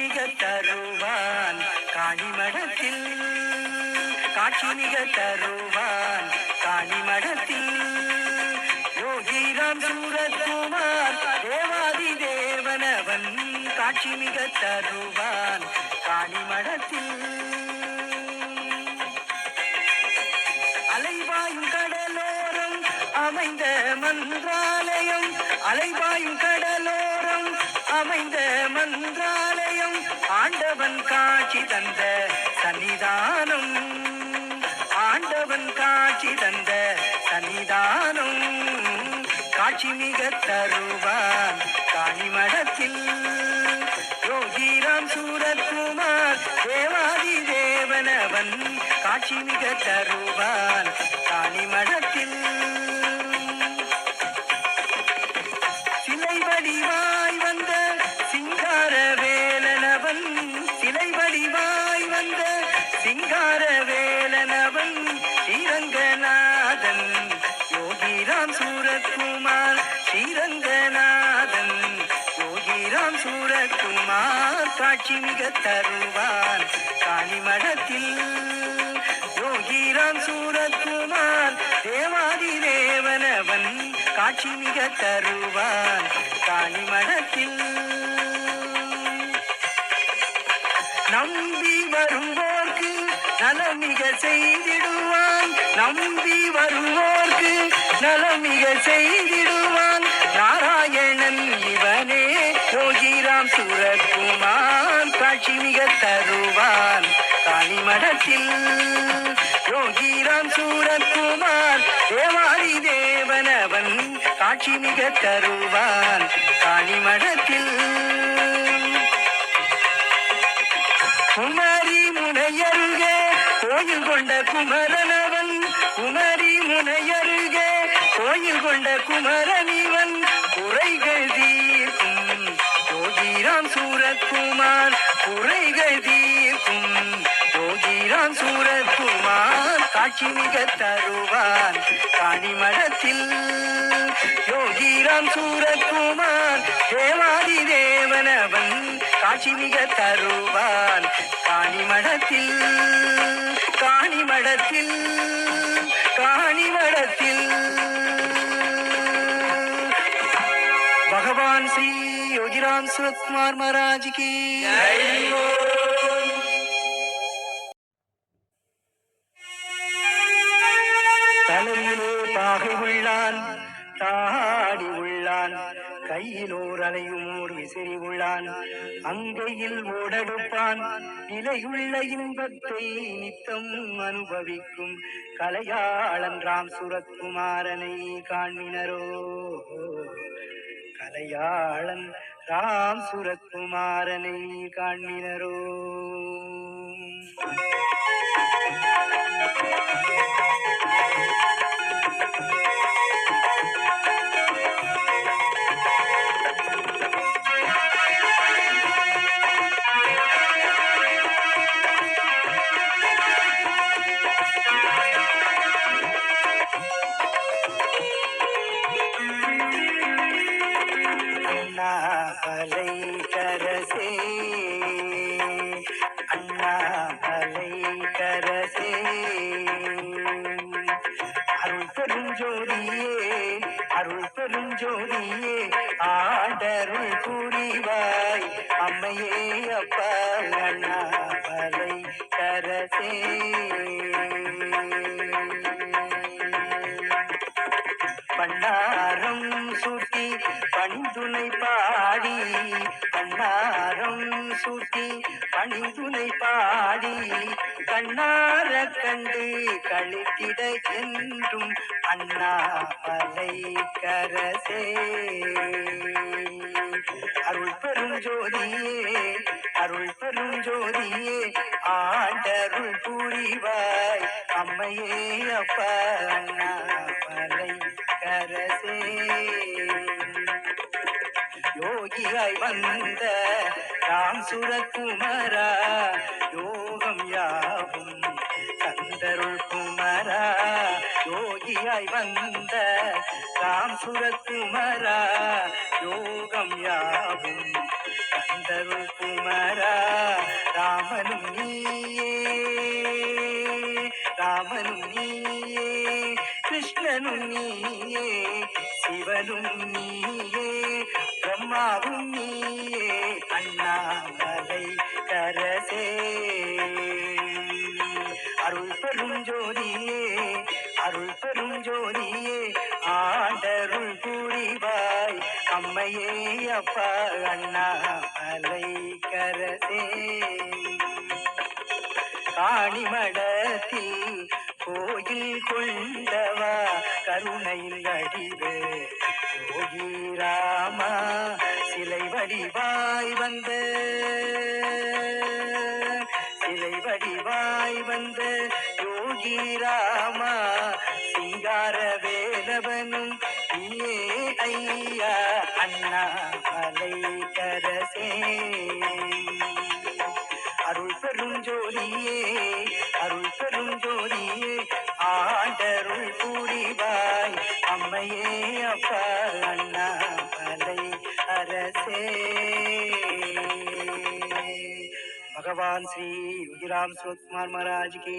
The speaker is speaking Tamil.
மிக தருவான் காணிமடத்தில் காட்சி மிக தருவான் காணிமடத்தில் யோகிராம் சூரத்குமார் தேவாதி தேவனவன் காட்சி மிக தருவான் காணிமடத்தில் அலைவாயும் கடலோரம் அமைந்த மன்றாலயம் அலைவாயும் கடலோரம் அமைந்த மன்றாலயம் ஆண்டவன் காட்சி தந்த சன்னிதானம். ஆண்டவன் காட்சி தந்த சன்னிதானம். காட்சி மிக தருவான் காணிமடத்தில். யோகிராம் சூரத்குமார் தேவாதி தேவனவன் காட்சி மிக தருவான் காணிமடத்தில். சிலை வடிவான் யோகிராம் சூரத்குமார் ஸ்ரீரங்கநாதன். யோகிராம் சூரத்குமார் காட்சி மிக தருவான் காளிமடத்தில் யோகிராம் சூரத்குமார் தேவாதி தேவனவன் காட்சி மிக தருவான் காளிமடத்தில் நம்பி வருவோம் நலமிக செய்திடுவான். நம்பி வருவோர்க்கு நலமிக செய்திடுவான். நாராயணன் இவனே யோகிராம் சூரத்குமார் காட்சி மிக தருவான். காளிமடத்தில் யோகிராம் சூரத்குமார் தேவாரி தேவனவன் காட்சி மிக தருவான். காளிமடத்தில் கோயில் கொண்ட குமரனவன் குமரி முனையருகே. கோயில் கொண்ட குமரனிவன் குறைகள் தீர்க்கும். யோகிராம் சூரத்குமார் குறைகள் தீர்க்கும். யோகிராம் சூரத்குமார் காட்சி மிக தருவான் காணிமடத்தில் யோகிராம் சூரத்குமார் தேவாதி தேவனவன் காட்சி மிக தருவான் காணிமடத்தில் காணிமடத்தில் காணிமடத்தில். பகவான் ஸ்ரீ யோகிராம் சுரத்குமார் மகாராஜ் கி தலையிலே கையிலோர் அலையுமோர் விசிறி உள்ளான். அங்கையில் ஓடெடுப்பான் நிலையுள்ள இன்பத்தை நித்தம் அனுபவிக்கும். கலையாளன்றாம் சுரத்குமாரனை காண்மினரோ. கலையாளன் ராம் சுரத்குமாரனை காண்மினரோ. அண்ணா கரசே அண்ணா பலை கரசே அருள் பெருஞ்சோதியே அருள் பெருஞ்சோதியே ஆடருள் புரிவாய். அம்மையே அப்பா அண்ணா பலை கரசே பாடி கண்ணார கண்டு கழித்திட என்றும் அண்ணாமலை கரசே. அருள் பெரும் ஜோதியே அருள் பெரும் ஜோதியே ஆண்டருள் புரிவாய். அம்மையே அப்பா அண்ணாமலை கரசே. யோகியாய் வந்த ராம் சுரகுமரா யோ யோகியாய் வந்த ராம் சுரகுமரா யோகம் யாவும் தந்தருள் குமரா குமரா ராமனும் நீயே ராமனும் நீயே கிருஷ்ணனும் நீயே சிவனும் நீயே பிரம்மாவும் நீயே அண்ணாமலை கரசே. அருள் பெரும் ஜோதியே அருள் பெரும் ஜோதியே ஆண்டருள் புரிவாய் அம்மையே அப்பா அண்ணா அலை கரசே. காணிமடத்தில் கோயில் கொண்டவா கருணையில் அடிவே. யோகி ராமா சிலை வடிவாய் வந்த. சிலை வடிவாய் வந்த. ராமா சிங்கார வேலவனும் நீயே ஐயா அண்ணா மலை கரசே भगवान श्री योगीराम सूरत कुमार महाराज की।